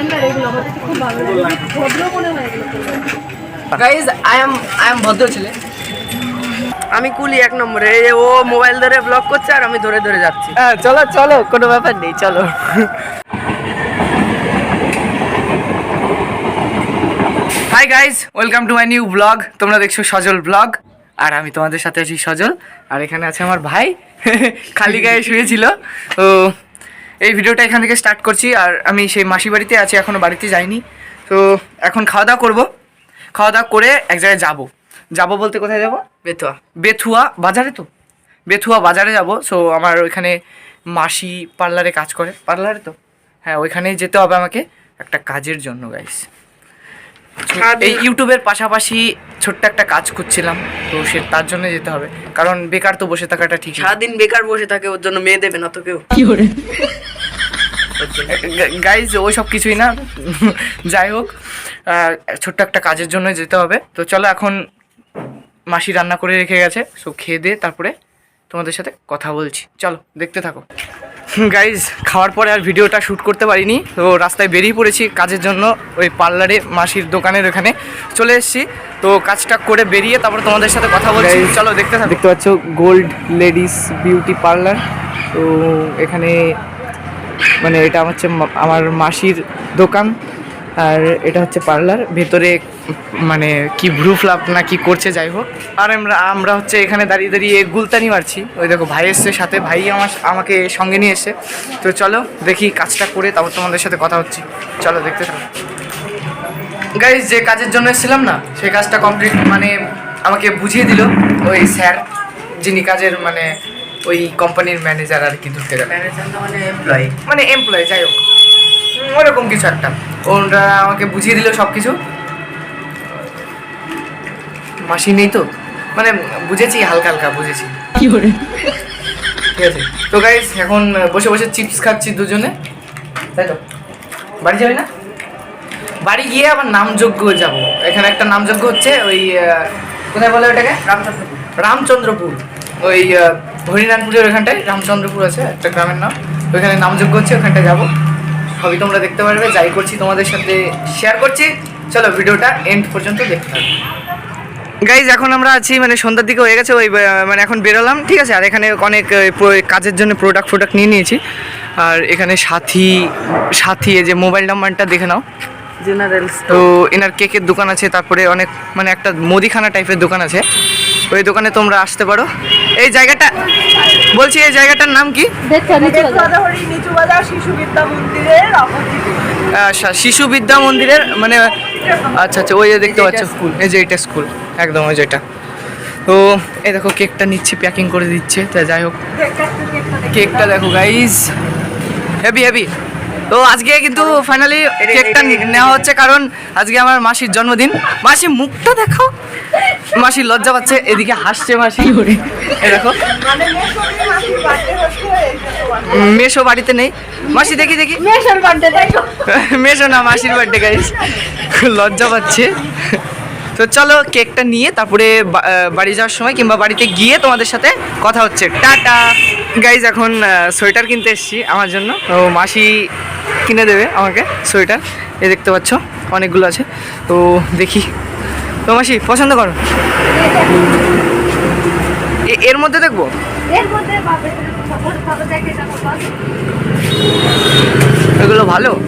Standard এগুলো আমার কাছে খুব ভালো লাগে। ভদ্র মনে হয় এগুলো guys I am I am ভদ্র ছেলে। আমি কুলি এক নম্বরে এই যে ও মোবাইল ধরে ব্লক করছে আর আমি ধরে ধরে যাচ্ছি। হ্যাঁ চলো চলো কোনো ব্যাপার নেই চলো। Hi guys welcome to my new blog তোমরা দেখছ সজল ব্লগ আর আমি তোমাদের সাথে আছি সজল। আর এখানে আছে আমার ভাই। খালি গায়ে শুয়েছিল। তো এই ভিডিওটা এখান থেকে স্টার্ট করছি আর আমি সেই মাসি বাড়িতে আছি এখনও বাড়িতে যাইনি। তো এখন খাওয়া দাওয়া করব। খাওয়া দাওয়া করে এক জায়গায় যাব। যাব বলতে কোথায় যাব? বেথুয়া। বেথুয়া বাজারে তো? বেথুয়া বাজারে যাব। সো আমার ওইখানে মাসি পার্লারে কাজ করে। পার্লারে তো? হ্যাঁ ওইখানে যেতে হবে আমাকে। একটা কাজের জন্য গাইস এই ইউটিউবের পাশাপাশি ছোট্ট একটা কাজ করছিলাম তো সে তার জন্য যেতে হবে। কারণ বেকার তো বসে থাকাটা ঠিক সারাদিন বেকার বসে থাকে ওর জন্য মেয়ে দেবে না তো কেউ। গাইজ ওই সব কিছুই না। যাই হোক আহ, ছোট্ট একটা কাজের জন্য যেতে হবে। তো চলো এখন মাসি রান্না করে রেখে গেছে। সো খেয়ে দিয়ে তারপরে তোমাদের সাথে কথা বলছি। চলো দেখতে থাকো। গাইজ খাওয়ার পরে আর ভিডিওটা শ্যুট করতে পারিনি তো রাস্তায় বেরিয়ে পড়েছি কাজের জন্য ওই পার্লারে মাসির দোকানের ওখানে। চলে এসেছি তো কাজটা করে বেরিয়ে তারপরে তোমাদের সাথে কথা বলছি। চলো দেখতে থাকো। দেখতে পাচ্ছ গোল্ড লেডিস বিউটি পার্লার তো এখানে মানে এটা হচ্ছে আমার মাসির দোকান আর এটা হচ্ছে পার্লার ভেতরে মানে কি ভ্রু ফ্লাপ না কি করছে যাই হোক। আর আমরা আমরা হচ্ছে এখানে দাঁড়িয়ে দাঁড়িয়ে গুলতানি মারছি। ওই দেখো ভাই এসছে সাথে ভাই আমার আমাকে সঙ্গে নিয়ে এসছে। তো চলো দেখি কাজটা করে তারপর তোমাদের সাথে কথা হচ্ছে। চলো দেখতে থাকো। গাইজ যে কাজের জন্য এসেছিলাম না সেই কাজটা কমপ্লিট মানে আমাকে বুঝিয়ে দিল ওই স্যার যিনি কাজের মানে ওই কোম্পানির ম্যানেজার আর কি ধরতে গেলে। মানে এমপ্লয়ি মানে এমপ্লয় যাই হোক। ওরকম কিছু একটা। ওরা আমাকে বুঝিয়ে দিল সব কিছু মাসি নেই তো? মানে বুঝেছি হালকা হালকা বুঝেছি। ঠিক আছে। তো গাইস এখন বসে বসে চিপস খাচ্ছি দুজনে। তাই তো? বাড়ি যাবে না? বাড়ি গিয়ে আবার নামযজ্ঞ যাব। এখানে একটা নামযজ্ঞ হচ্ছে ওই কোথায় বলে ওটাকে? রামচন্দ্রপুর। রামচন্দ্রপুর। ওই হরিনাথপুরের ওখানটায় রামচন্দ্রপুর আছে একটা গ্রামের নাম। ওইখানে নামযোগ্য হচ্ছে ওখানটায় যাব। সবই তোমরা দেখতে পারবে যাই করছি তোমাদের সাথে শেয়ার করছি। চলো ভিডিওটা এন্ড পর্যন্ত দেখতে থাকো। গাইজ এখন আমরা আছি মানে সন্ধ্যার দিকে হয়ে গেছে ওই মানে এখন বেরোলাম ঠিক আছে? আর এখানে অনেক কাজের জন্য প্রোডাক্ট ফোডাক্ট নিয়ে নিয়েছি। আর এখানে সাথী সাথী যে মোবাইল নাম্বারটা দেখে নাও। জেনারেল তো এনার কেকের দোকান আছে তারপরে অনেক মানে একটা মুদিখানা টাইপের দোকান আছে। ওই দোকানে তোমরা আসতে পারো। এই জায়গাটা বলছি এই জায়গাটার নাম কি? নিচে বাজার শিশু বিদ্যা মন্দিরের অপোজিটে। শিশু বিদ্যা মন্দিরের মানে আচ্ছা আচ্ছা ওই যে দেখতে পাচ্ছ স্কুল। এই যে এটা স্কুল একদম ওই যেটা তো এই দেখো কেকটা নিচ্ছি প্যাকিং করে দিচ্ছে তা যাই হোক। কেকটা দেখো গাইজ হেভি হেভি তো আজকে কিন্তু ফাইনালি কেকটা নেওয়া হচ্ছে কারণ আজকে আমার মাসির জন্মদিন। মাসি মুখটা দেখো। মাসি লজ্জা পাচ্ছে, এদিকে হাসছে মাসি। দেখো। মেশো বাড়িতে নেই। মাসি, দেখি দেখি। মেশো না, মাসির বার্থডে গাইস লজ্জা পাচ্ছে। তো চলো, কেকটা নিয়ে তারপরে বাড়ি যাওয়ার সময় কিংবা বাড়িতে গিয়ে তোমাদের সাথে কথা হচ্ছে। টাটা। গাইজ এখন সোয়েটার কিনতে এসেছি আমার জন্য। তো মাসি কিনে দেবে আমাকে সোয়েটার। এ দেখতে পাচ্ছ, অনেকগুলো আছে। তো দেখি। তো মাসি পছন্দ করো। এ- এর মধ্যে দেখব? এগুলো ভালো?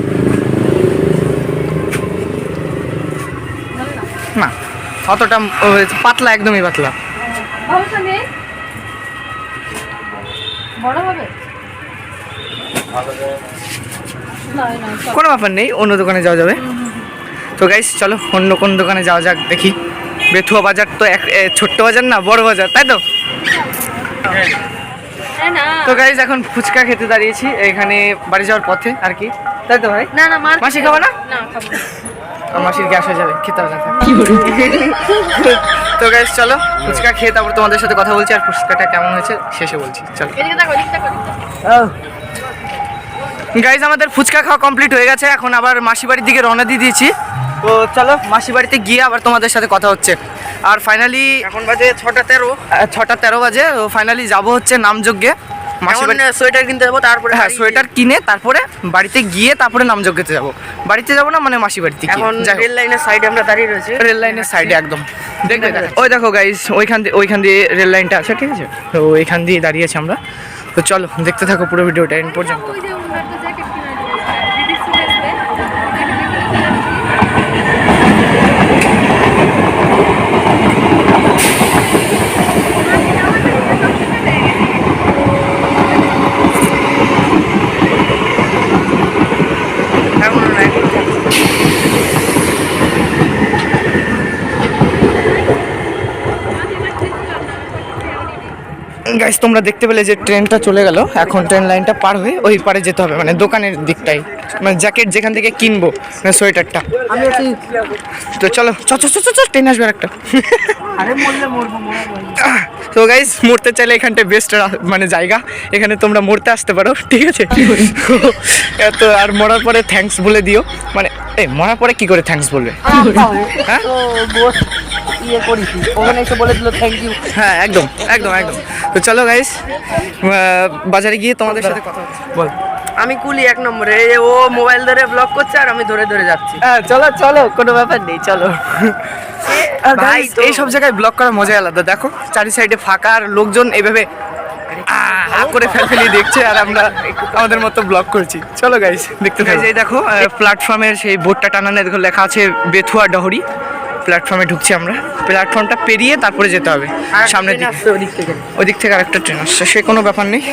না অতটা ও, পাতলা একদমই পাতলা। কোনো ব্যাপার নেই অন্য দোকানে যাওয়া যাবে। তো গাইস চলো অন্য কোন দোকানে যাওয়া যাক দেখি। বেথুয়া বাজার তো এক ছোট্ট বাজার না বড় বাজার তাই তো? তো গাইস এখন ফুচকা খেতে দাঁড়িয়েছি এখানে বাড়ি যাওয়ার পথে আর কি। তাই তো ভাই? না না মাসি খাবে না? না খাব না। মাসির গ্যাস হয়ে যাবে খেতে হবে তো গাইস চলো ফুচকা খেয়ে তারপর তোমাদের সাথে কথা বলছি আর ফুচকাটা কেমন হয়েছে শেষে বলছি চলো। এদিকে দেখো এদিকে দেখো এদিকে গাইজ আমাদের ফুচকা খাওয়া কমপ্লিট হয়ে গেছে এখন আবার মাসি বাড়ির দিকে রওনা দিয়ে দিয়েছি। তো চলো মাসি বাড়িতে গিয়ে আবার তোমাদের সাথে কথা হচ্ছে। আর ফাইনালি এখন বাজে ছটা তেরো। ছটা তেরো বাজে ফাইনালি যাব হচ্ছে নামযজ্ঞে। সোয়েটার কিনতে যাব তারপরে হ্যাঁ সোয়েটার কিনে তারপরে বাড়িতে গিয়ে তারপরে নামযজ্ঞতে যাব। বাড়িতে যাব না মানে মাসি বাড়িতে। এখন রেল লাইনের সাইডে আমরা দাঁড়িয়ে রয়েছি। রেল লাইনের সাইডে একদম। দেখবে ওই দেখো গাইস ওইখান দিয়ে ওইখান দিয়ে রেল লাইনটা আছে ঠিক আছে? তো ওইখান দিয়ে দাঁড়িয়ে আছি আমরা। তো চলো দেখতে থাকো পুরো ভিডিওটা এন পর্যন্ত ওই যে ওনার একটা জ্যাকেট কিনে দিয়েছে দিদি চলে আসবে এখন না, এখন না। গাইস তোমরা দেখতে পেলে যে ট্রেনটা চলে গেল। এখন ট্রেন লাইনটা পার হয়ে ওই পারে যেতে হবে মানে দোকানের দিকটাই মানে জ্যাকেট যেখান থেকে কিনবো মানে সোয়েটারটা। তো চলো চ চ চ, ট্রেন আসবে একটা তো গাইস মরতে চাইলে এখানটা বেস্ট মানে জায়গা। এখানে তোমরা মরতে আসতে পারো ঠিক আছে? তো আর মরার পরে থ্যাঙ্কস বলে দিও। মানে এই মরার পরে কি করে থ্যাঙ্কস বলবে? হ্যাঁ? ইয়ে করিস ওখানে এসে বলে দিল থ্যাংক ইউ হ্যাঁ একদম একদম একদম। তো চলো গাইস বাজারে গিয়ে তোমাদের সাথে কথা বল। আমি কুলি এক নম্বরে। ও মোবাইল ধরে ব্লক করছে আর আমি ধরে ধরে যাচ্ছি। হ্যাঁ চলো চলো কোনো ব্যাপার নেই চলো। ভাই এই সব জায়গায় ব্লক করার মজাই আলাদা। দেখো চারি সাইডে ফাঁকা আর লোকজন এইভাবে আহ, হা করে ফেলফেলি দেখছে আর আমরা আমাদের মতো ব্লক করছি। চলো গাইস দেখতে এই দেখো প্ল্যাটফর্মের সেই বোর্ডটা টানানো দেখো লেখা আছে বেথুয়া ডহরি। প্ল্যাটফর্মে ঢুকছি আমরা। প্ল্যাটফর্মটা পেরিয়ে তারপরে যেতে হবে সামনের দিকে। ওদিক থেকে। ওই দিক থেকে আরেকটা ট্রেন আসছে। সে কোনো ব্যাপার নেই।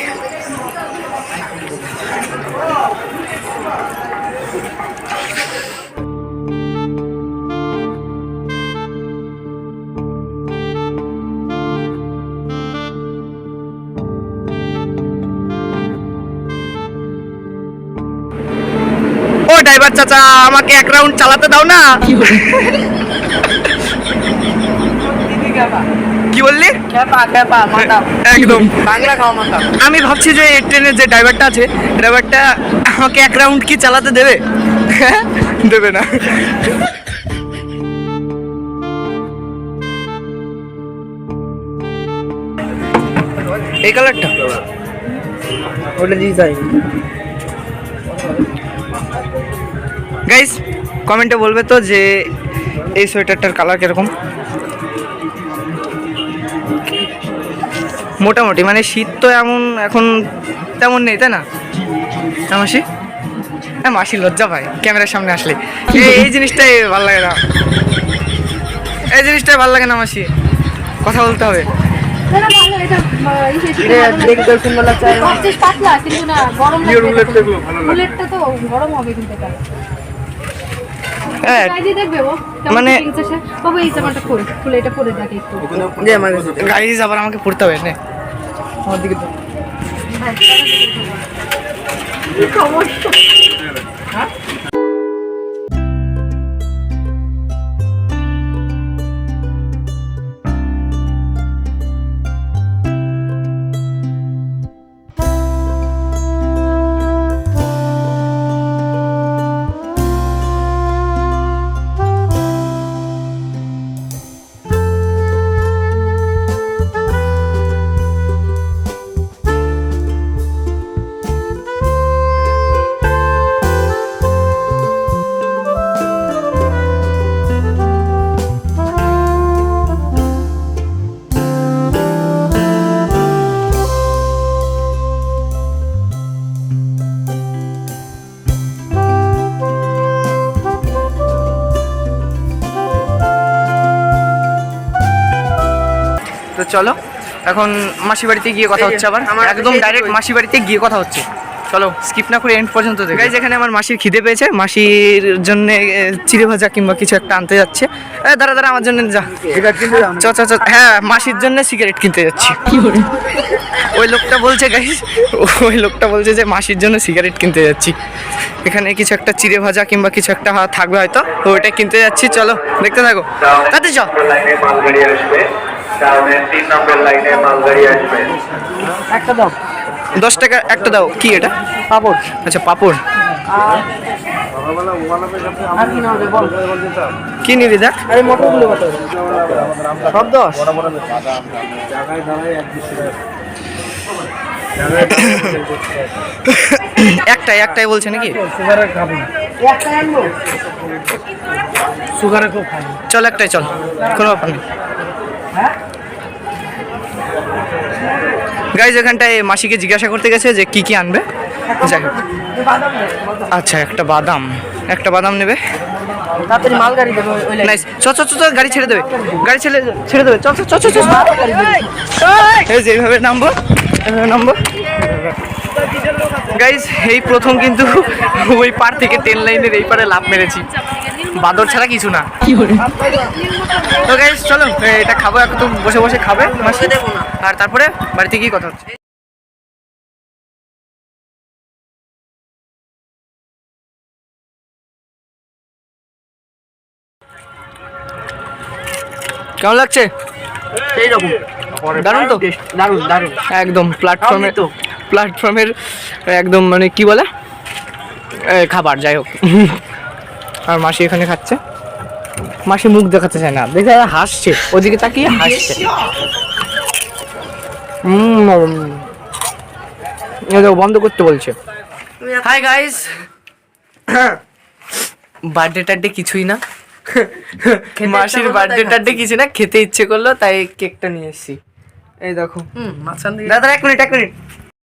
ও ড্রাইভার চাচা আমাকে এক রাউন্ড চালাতে দাও না। কি বললি? খেপা খেপা মাথা। একদম। বাংলা খাওয়া আমি ভাবছি যে এই ট্রেনের যে ড্রাইভারটা আছে ড্রাইভারটা আমাকে এক রাউন্ড কি চালাতে দেবে? দেবে না। এই কালারটা? ওটা দিয়ে যাই। গাইস কমেন্টে বলবে তো যে এই সোয়েটারটার কালার কীরকম? মোটামুটি মানে শীত তো এমন এখন তেমন নেই তাই না? হ্যাঁ মাসি? হ্যাঁ মাসি লজ্জা পায় ক্যামেরার সামনে আসলে। এই এই জিনিসটাই ভালো লাগে না। এই জিনিসটাই ভালো লাগে না মাসি। কথা বলতে হবে। না, পাতলা, কিন্তু গরম বুলেটটা তো গরম হবে কিন্তু এটা। হ্যাঁ। মানে- গাইজ আবার আমাকে পড়তে হবে না। আমার দিকে তো- চলো। এখন মাসি বাড়িতে গিয়ে কথা হচ্ছে আবার। আমার একদম ডাইরেক্ট ওই- মাসি বাড়িতে গিয়ে কথা হচ্ছে। চলো স্কিপ না করে এন্ড পর্যন্ত দেখে। গাইজ এখানে আমার মাসির খিদে পেয়েছে। মাসির জন্য চিড়ে ভাজা কিংবা কিছু একটা আনতে যাচ্ছে। এ, দাঁড়া দাঁড়া আমার জন্য যা। চ চ চ হ্যাঁ মাসির জন্য সিগারেট কিনতে যাচ্ছি। ওই লোকটা বলছে গাইজ ওই লোকটা বলছে যে মাসির জন্য সিগারেট কিনতে যাচ্ছি। এখানে কিছু একটা চিড়ে ভাজা কিংবা কিছু একটা থাকবে হয়তো। তো ওইটা কিনতে যাচ্ছি চলো দেখতে থাকো। তাতে চ তিন নম্বর লাইনে মালগাড়ি আসবে। একটা দাও। দশ টাকা একটা দাও। কি এটা? পাপড়। আচ্ছা পাপড়। কি নিবি দেখ। আরে মটরগুলো কত? সব দশ? একটাই একটাই বলছে নাকি? সুগারে চল একটাই চল। কোনো ব্যাপার নেই। গাইজ এখানটায় মাসিকে জিজ্ঞাসা করতে গেছে যে কি কি আনবে। আচ্ছা একটা বাদাম। একটা বাদাম নেবে। তাড়াতাড়ি মাল গাড়ি দেবে নাইস চ চ গাড়ি ছেড়ে দেবে। গাড়ি ছেড়ে ছেড়ে দেবে। চ চ চ চ এই! যে এইভাবে নামবো। এইভাবে নামবো। গাইজ এই প্রথম কিন্তু ওই পার থেকে ট্রেন লাইনের এই পারে লাভ মেরেছি। বাদর ছাড়া কিছু না। তো গাইজ চলো এটা খাব একটু বসে বসে খাবে মাসি। দেবো না। আর তারপরে বাড়িতে গিয়ে কথা হচ্ছে। কেমন লাগছে? দারুণ তো? দারুণ দারুণ একদম প্ল্যাটফর্মে তো। প্ল্যাটফর্মের একদম মানে কি বলে? খাবার যাই হোক। আর মাসি এখানে খাচ্ছে। মাসি মুখ দেখাতে চায় না। দেখে হাসছে। ওদিকে তাকিয়ে হাসছে। বন্ধ করতে বলছে। হাই গাইস বার্থডে টার্থডে কিছুই না। মাসির বার্থডে টার্থডে কিছু না খেতে ইচ্ছে করল তাই কেকটা নিয়ে এসেছি। এই দেখো। দাদা এক মিনিট এক মিনিট।